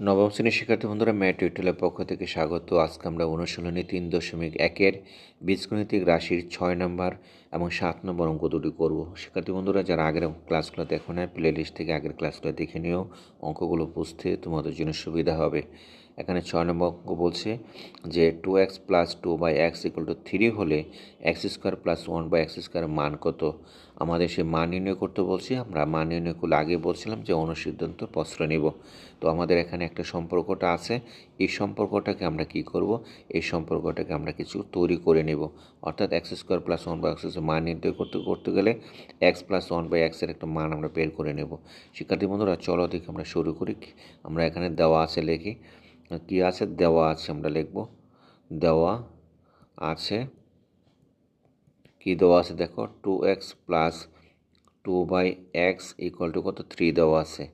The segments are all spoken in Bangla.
নবম শ্রেণির শিক্ষার্থী বন্ধুরা, ম্যাট টিউটোরিয়ালের পক্ষ থেকে স্বাগত। আজকে আমরা অনুশীলনী তিন দশমিক একের বীজগণিতিক রাশির ছয় নম্বর এবং সাত নম্বর অঙ্ক দুটি করব। শিক্ষার্থী বন্ধুরা, যারা আগের ক্লাসগুলো দেখো না প্লে লিস্ট থেকে আগের ক্লাসগুলো দেখে নিও। অঙ্কগুলো বুঝতে তোমাদের জন্য সুবিধা হবে। এখানে ছয় নম্বর অঙ্ক বলছে যে two x plus two by x equal to three হলে x square plus one by x স্কোয়ারের মান কত? আমাদের সে মান নির্ণয় করতে বলছি, আমরা মান নির্ণয় করলে আগে বলছিলাম যে অনুসিদ্ধান্ত প্রশ্রয় নিব। তো আমাদের এখানে একটা সম্পর্কটা আছে, এই সম্পর্কটাকে আমরা কি করব? এই সম্পর্কটাকে আমরা কিছু তৈরি করে নেব। অর্থাৎ x square plus one by x মান নির্ণয় করতে করতে গেলে এক্স প্লাস ওয়ান বাই এক্সের একটা মান আমরা বের করে নেব। শিক্ষার্থী বন্ধুরা, চলো দেখি আমরা শুরু করি। আমরা এখানে দেওয়া আছে লিখি কি আছে? দেওয়া আছে, আমরা লিখব। দেওয়া আছে। কি দেওয়া আছে দেখো? Two x plus two by x equal to কত? থ্রি দেওয়া আছে।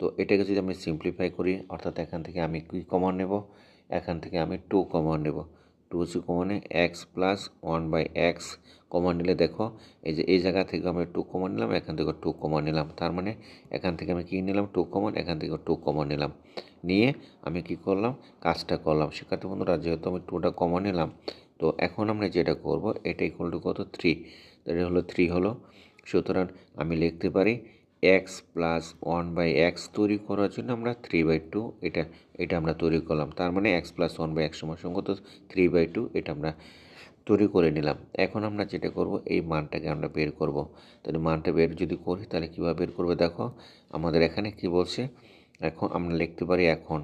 তো এটাকে যদি আমি সিম্পলিফাই করি, অর্থাৎ এখান থেকে আমি কি কমন নেব? এখান থেকে আমি টু কমন নেব। টু হচ্ছে কমনে x plus one by x common নিলে দেখো, এই যে এই জায়গা থেকে আমি টু কমন নিলাম, এখান থেকে টু কমন নিলাম। তার মানে এখান থেকে আমি কী নিলাম টু কমন এখান থেকে টু কমন নিলাম। নিয়ে আমি কি করলাম, কাজটা করলাম। শিক্ষার্থী বন্ধুরা, যেহেতু আমি টুটা কমন নিলাম, তো এখন আমরা যেটা করব, এটা ইকুয়াল টু কত? থ্রি এটা হলো থ্রি হলো। সুতরাং আমি লিখতে পারি x plus one by x তৈরি করার জন্য আমরা থ্রি বাই টু এটা এটা আমরা তৈরি করলাম। তার মানে x plus one by x সময় কত থ্রি বাই টু এটা আমরা তৈরি করে নিলাম। এখন আমরা যেটা করব, এই মানটাকে আমরা বের করব। তাহলে মানটা বের যদি করি, তাহলে কীভাবে বের করবে দেখো? আমাদের এখানে কি বলছে? এখন আমরা লিখতে পারি এখন।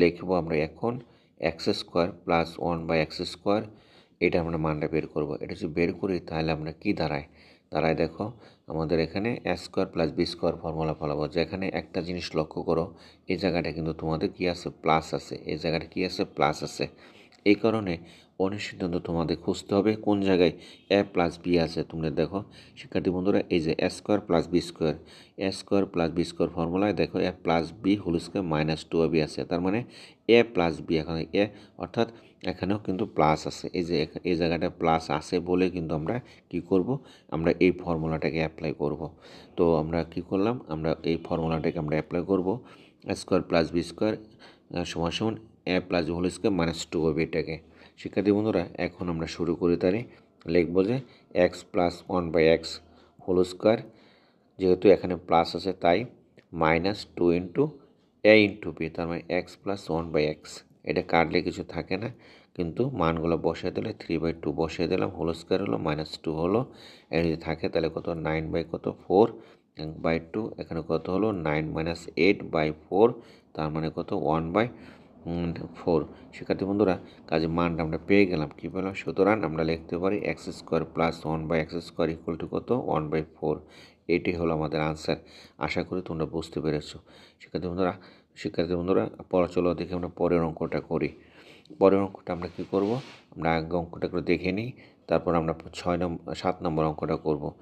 লিখব আমরা এখন x square plus one by x square এটা আমরা মানটা বের করব। এটা যদি বের করি, তাহলে আমরা কি দাঁড়ায়? দাঁড়ায় দেখো, আমাদের এখানে a square plus b square formula ফলাবো। যেখানে একটা জিনিস লক্ষ্য করো, এই জায়গাটা কিন্তু তোমাদের কি আছে? প্লাস আছে। এই জায়গাটা কি আছে? প্লাস আছে। এই কারণে অনুসিদ্ধান্ত তোমাদের খুঁজতে হবে কোন জায়গায় এ প্লাস বি আছে তোমরা দেখো। শিক্ষার্থী বন্ধুরা, এই যে a square plus b square a square plus b square ফর্মুলায় দেখো a plus b whole square minus two b আছে। তার মানে এ প্লাস বি এখানে এ অর্থাৎ এখানেও কিন্তু প্লাস আছে। এই যে এই জায়গাটা প্লাস আছে বলে কিন্তু আমরা কি করব? আমরা এই ফর্মুলাটাকে অ্যাপ্লাই করব। তো আমরা কি করলাম? আমরা এই ফর্মুলাটাকে আমরা অ্যাপ্লাই করব। স্কোয়ার প্লাস বি স্কোয়ার সমান সমান a plus whole square minus two হবে এটাকে শিক্ষার্থী বন্ধুরা, এখন আমরা শুরু করি তারি। লিখব যে x plus one by x whole square যেহেতু এখানে প্লাস আছে তাই minus two into a into b তার মানে x plus one by x এটা কাটলে কিছু থাকে না, কিন্তু মানগুলো বসিয়ে দিলে থ্রি বাই টু বসিয়ে দিলাম হোল স্কোয়ার হলো মাইনাস টু হলো। এটা যদি থাকে তাহলে কত? নাইন বাই কত? ফোর বাই টু এখানে কত হলো? Nine minus eight by four তার মানে কত? One by four. শিক্ষার্থী বন্ধুরা, কাজে মানটা আমরা পেয়ে গেলাম। কী পেলাম? সুতরাং আমরা লিখতে পারি x square plus one by x square equal to কত? One by four. এটি হলো আমাদের আনসার। আশা করি তোমরা বুঝতে পেরেছ। শিক্ষার্থী বন্ধুরা শিক্ষার্থী বন্ধুরা, পড়া চলো দেখে আমরা পরের অঙ্কটা করি। পরের অঙ্কটা আমরা কী করব? আমরা আগে অঙ্কটা করে দেখে নিই। তারপর আমরা ছয় নম্বর সাত নম্বর অঙ্কটা করব।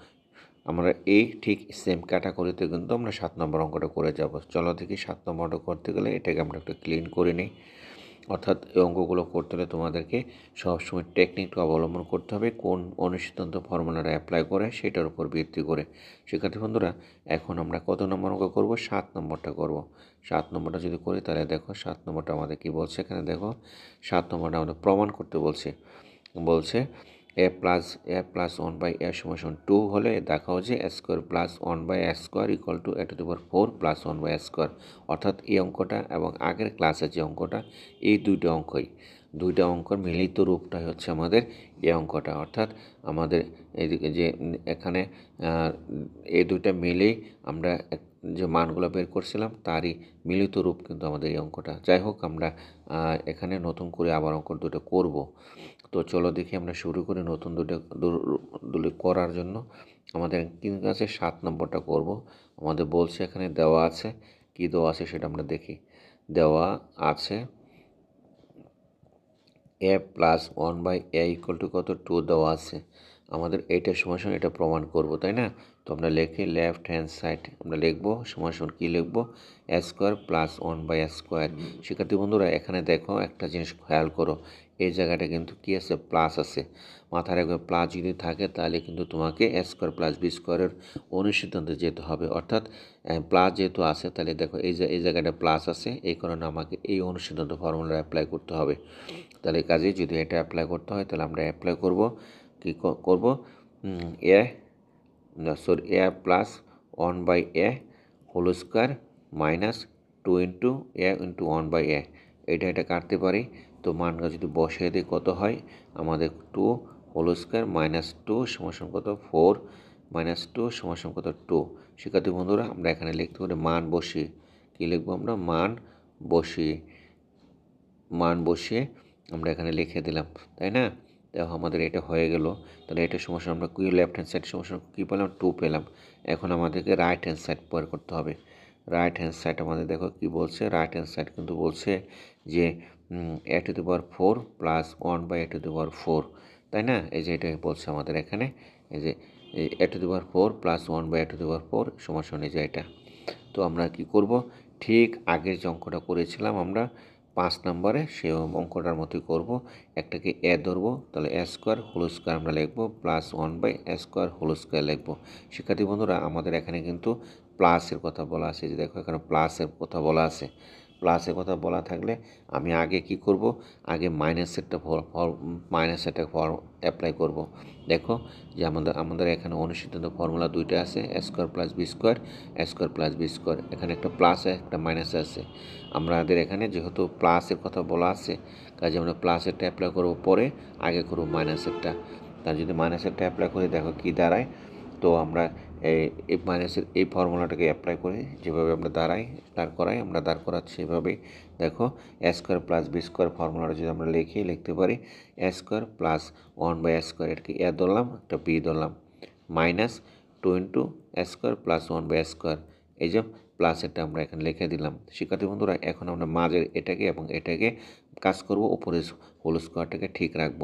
আমরা এই ঠিক সেম ক্যাটাগরিতে কিন্তু আমরা সাত নম্বর অঙ্কটা করে যাব। চলো দেখি সাত নম্বরটা করতে গেলে এটাকে আমরা একটু ক্লিন করে নিই। অর্থাৎ এই অঙ্কগুলো করতে হলে তোমাদেরকে সবসময় টেকনিকটা অবলম্বন করতে হবে, কোন অনুসিদ্ধান্ত ফর্মুলাটা অ্যাপ্লাই করে সেটার উপর ভিত্তি করে। শিক্ষার্থী বন্ধুরা, এখন আমরা কত নম্বর অঙ্ক করব? সাত নম্বরটা করব। সাত নম্বরটা যদি করি তাহলে দেখো সাত নম্বরটা আমাদের কি বলছে এখানে? দেখো সাত নম্বরটা আমাদের প্রমাণ করতে বলছে। বলছে a plus a plus one by a সমান টু হলে দেখা হচ্ছে a square plus one by a square equal to a to the power four plus one by a square অর্থাৎ এই অঙ্কটা এবং আগের ক্লাসের যে অঙ্কটা, এই দুইটা অঙ্কই। দুইটা অঙ্কর মিলিত রূপটাই হচ্ছে আমাদের এই অঙ্কটা। অর্থাৎ আমাদের এদিকে যে এখানে এই দুইটা মিলেই আমরা যে মানগুলো বের করছিলাম, তারই মিলিত রূপ কিন্তু আমাদের এই অঙ্কটা। যাই হোক, আমরা এখানে নতুন করে আবার অঙ্ক দুটো করব। তো চলো দেখি আমরা শুরু করি নতুন দুটো করার জন্য। আমাদের কিন্তু আছে সাত নম্বরটা করব। আমাদের বলছে এখানে দেওয়া আছে। কি দেওয়া আছে সেটা আমরা দেখি। দেওয়া আছে a plus one by a equal to কত? টু দেওয়া আছে। আমাদের এইটার সময় সময় এটা প্রমাণ করব, তাই না? তো আমরা লিখি লেফট হ্যান্ড সাইড আমরা লিখব, সমান সমান কী লিখব? A square plus one by square শিক্ষার্থী বন্ধুরা, এখানে দেখো একটা জিনিস খেয়াল করো, এই জায়গাটা কিন্তু কী আছে? প্লাস আছে। মাথায় রাখবে প্লাস যদি থাকে তাহলে কিন্তু তোমাকে এ স্কোয়ার প্লাস বি স্কোয়ারের অনুসিদ্ধান্তে যেতে হবে। অর্থাৎ প্লাস যেহেতু আছে, তাহলে দেখো এই যে এই জায়গাটা প্লাস আছে, এই কারণে আমাকে এই অনুসিদ্ধান্ত ফর্মুলা অ্যাপ্লাই করতে হবে। তাহলে কাজে যদি এটা অ্যাপ্লাই করতে হয়, তাহলে আমরা অ্যাপ্লাই করব, কী করব? A sorry a plus one by a whole square minus two into a into one by a. এটা এটা কাটতে পারি। তো মানটা যদি বসিয়ে দিই কত হয়? আমাদের two whole square minus two সমান কত? ফোর মাইনাস টু সমান কত? টু। শিক্ষার্থী বন্ধুরা, আমরা এখানে লিখতে পারি মান বসিয়ে। কী লিখব আমরা? মান বসিয়ে। মান বসিয়ে আমরা এখানে লিখে দিলাম। তাই না? দেখো আমাদের এটা হয়ে গেল। তাহলে এটা সমস্যা আমরা কুই লেফট হ্যান্ড সাইড সমস্যা কী পেলাম? টু পেলাম। এখন আমাদেরকে রাইট হ্যান্ড সাইড বের করতে হবে। রাইট হ্যান্ড সাইড আমাদের দেখো কি বলছে? রাইট হ্যান্ড সাইড কিন্তু বলছে যে a to the power four plus one by a to the power four তাই না? এই যে এটা বলছে আমাদের এখানে। এই যে a to the power four plus one by a to the power four সমস্যা নেই যে এটা। তো আমরা কি করব? ঠিক আগের যে অঙ্কটা করেছিলাম আমরা পাঁচ নম্বরে সে অঙ্কটার মতোই করব। একটাকে এ ধরবো, তাহলে এ স্কোয়ার হোল স্কোয়ার আমরা লিখব, plus one by a square whole square লিখব। শিক্ষার্থী বন্ধুরা, আমাদের এখানে কিন্তু প্লাসের কথা বলা আছে, যে দেখো এখানে প্লাসের কথা বলা আছে। প্লাসের কথা বলা থাকলে আমি আগে কি করব? আগে মাইনাস মাইনাসেরটা মাইনাস একটা ফর অ্যাপ্লাই করব। দেখো যে আমাদের আমাদের এখানে অনুসিদ্ধান্ত ফর্মুলা দুইটা আছে square plus b square square plus b square এখানে একটা প্লাস একটা মাইনাস আছে। আমাদের এখানে যেহেতু প্লাসের কথা বলা আছে, কাজে আমরা প্লাসেরটা অ্যাপ্লাই করব পরে, আগে করব মাইনাসেরটা তার যদি মাইনাসেরটা অ্যাপ্লাই করে, দেখো কী দাঁড়ায়? তো আমরা এই মাইনাসের এই ফর্মুলাটাকে অ্যাপ্লাই করে যেভাবে আমরা দাঁড়াই, দাঁড় করাই, আমরা দাঁড় করাচ্ছি এভাবেই। দেখো a square plus b square ফর্মুলাটা যদি আমরা লিখি, লিখতে পারি a square plus one by a square এটাকে এ ধরলাম, একটা বি ধরলাম। Minus two into a square plus one by square এই যে প্লাস এটা আমরা এখানে লিখে দিলাম। শিক্ষার্থী বন্ধুরা, এখন আমরা মাঝের এটাকে এবং এটাকে কাজ করব উপরে হোল স্কোয়ারটাকে ঠিক রাখব।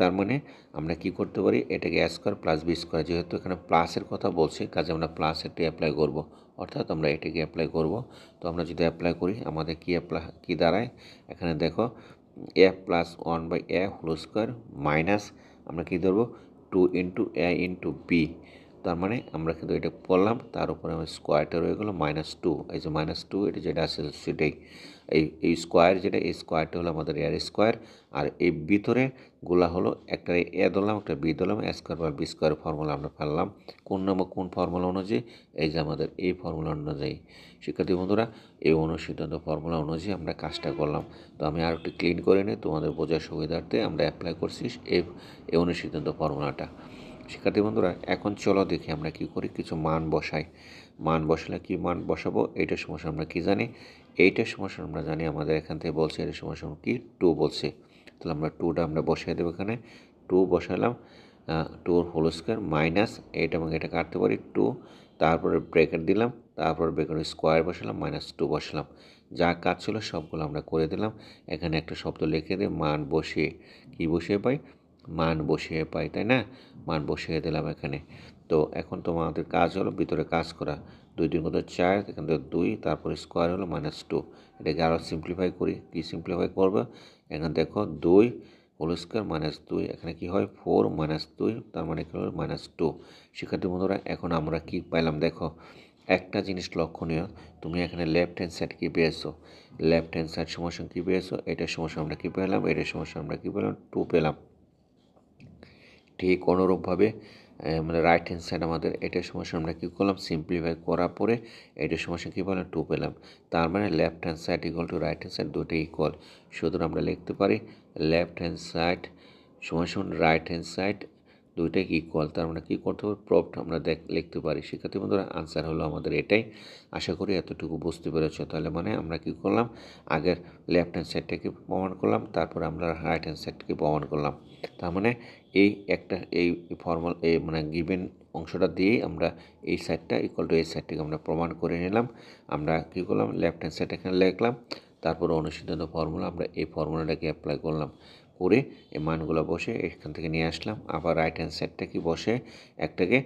তার মানে আমরা কি করতে পারি? এটাকে a square plus b square যেহেতু এখানে প্লাসের কথা বলছি, কাজে আমরা প্লাসেরটি অ্যাপ্লাই করব। অর্থাৎ আমরা এটাকে অ্যাপ্লাই করব। তো আমরা যদি অ্যাপ্লাই করি, আমাদের কী অ্যাপ্লাই কী দাঁড়ায়? এখানে দেখো a plus one by a whole square minus আমরা কী ধরবো? Two into a into b তার মানে আমরা কিন্তু এটা পড়লাম তার উপরে আমার স্কোয়ারটা রয়ে গেলো মাইনাস টু এই যে মাইনাস টু এটা যেটা আছে সেটাই। এই এই স্কোয়ার যেটা, এই স্কোয়ারটা হলো আমাদের এয়ার স্কোয়ার আর এই ভিতরে গুলা হলো একটা এ ধরলাম, একটা বি ধরলাম স্কোয়ার বা বি স্কোয়ার ফর্মুলা আমরা ফেললাম। কোন নম্বর কোন ফর্মুলা অনুযায়ী? এই যে আমাদের এই ফর্মুলা অনুযায়ী। শিক্ষার্থী বন্ধুরা, এই অনুসিদ্ধান্ত ফর্মুলা অনুযায়ী আমরা কাজটা করলাম। তো আমি আর একটু ক্লিন করে নিই, তোমাদের বোঝার সুবিধার্থে আমরা অ্যাপ্লাই করছি এই অনুসিদ্ধান্ত ফর্মুলাটা শিক্ষার্থী বন্ধুরা, এখন চলো দেখি আমরা কি করি, কিছু মান বসাই। মান বসালে কি মান বসাবো এইটার সমস্যা আমরা কি জানি? এইটার সমস্যা আমরা জানি, আমাদের এখান থেকে বলছে এটার সমস্যা কি? টু বলছে। তাহলে আমরা টুটা আমরা বসাই দেবো এখানে। টু বসালাম টুর হোল স্কোয়ার মাইনাস এইটা এবং এটা কাটতে পারি, টু। তারপরে ব্রেকেট দিলাম, তারপর ব্রেকেট স্কোয়ার বসালাম, মাইনাস টু বসালাম। যা কাজ ছিল সবগুলো আমরা করে দিলাম। এখানে একটা শব্দ লিখে দিয়ে মান বসিয়ে কি বসিয়ে পাই? মান বসিয়ে পাই, তাই না? মান বসিয়ে দিলাম এখানে। তো এখন তোমাদের কাজ হলো ভিতরে কাজ করা। দুই দুই কত চার, এখান থেকে দুই, তারপরে স্কোয়ার হলো মাইনাস টু এটাকে আরও সিম্পলিফাই করি। কী সিম্পলিফাই করবে? এখানে দেখো দুই হোল স্কোয়ার মাইনাস দুই। এখানে কী হয়? ফোর মাইনাস দুই, তার মানে কী হলো? মাইনাস টু শিক্ষার্থী বন্ধুরা, এখন আমরা কি পাইলাম? দেখো, একটা জিনিস লক্ষণীয়। তুমি এখানে লেফট হ্যান্ড সাইড কী পেয়েছ? লেফট হ্যান্ড সাইড সমস্যা কী পেয়েছ? এটার সমস্যা আমরা কী পেলাম? এটার সমস্যা আমরা কী পেলাম? টু পেলাম। ঠিক অনুরূপভাবে মানে রাইট হ্যান্ড সাইড আমাদের এটার সমস্যা আমরা কী করলাম? সিম্পলিফাই করার পরে এটার সমস্যা কী বললাম? টু পেলাম। তার মানে left hand side equal to right hand side দুটোই ইকুয়াল সুতরাং আমরা লিখতে পারি লেফট হ্যান্ড সাইড সময় সমান রাইট হ্যান্ড সাইড দুইটাই ইকুয়াল তার মানে কী করতে হবে? প্রফট আমরা দেখ, লিখতে পারি। শিক্ষার্থী বন্ধুরা আনসার হলো আমাদের এটাই। আশা করি এতটুকু বুঝতে পেরেছ। তাহলে মানে আমরা কী করলাম? আগের লেফট হ্যান্ড সাইডটাকে প্রমাণ করলাম, তারপর আমরা রাইট হ্যান্ড সাইডটাকে প্রমাণ করলাম। তার মানে এই একটা, এই ফর্মাল এই মানে গিভেন অংশটা দিয়েই আমরা এই সাইডটা ইকুয়াল টু এই সাইডটাকে আমরা প্রমাণ করে নিলাম। আমরা কী করলাম? লেফট হ্যান্ড সাইড এখানে লিখলাম। তারপর অনুসিদ্ধান্ত ফর্মুলা আমরা এই ফর্মুলাটাকে অ্যাপ্লাই করলাম। করে এই মানগুলো বসে এখান থেকে নিয়ে আসলাম। আবার রাইট হ্যান্ড সাইডটা কি বসে? একটাকে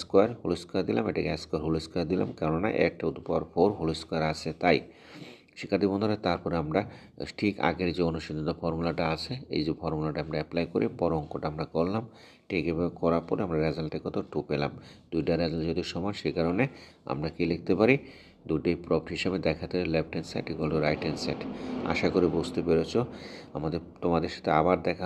স্কোয়ার হোল স্কোয়ার দিলাম, এটাকে স্কোয়ার হোল স্কোয়ার দিলাম। কেননা একটা উপর ফোর হোল স্কোয়ার আছে, তাই। শিক্ষার্থী বন্ধুরা, তারপরে আমরা ঠিক আগের যে অনুসন্ধিত ফর্মুলাটা আছে, এই যে ফর্মুলাটা আমরা অ্যাপ্লাই করে পর অঙ্কটা আমরা করলাম। ঠিক এভাবে করার পরে আমরা রেজাল্টে কত? টু পেলাম। দুইটা রেজাল্ট যেহেতু সমান, সে কারণে আমরা কি লিখতে পারি? দুটোই প্রফট হিসাবে দেখাতে left hand side equal to right hand side আশা করি বুঝতে পেরেছ। আমাদের তোমাদের সাথে আবার দেখা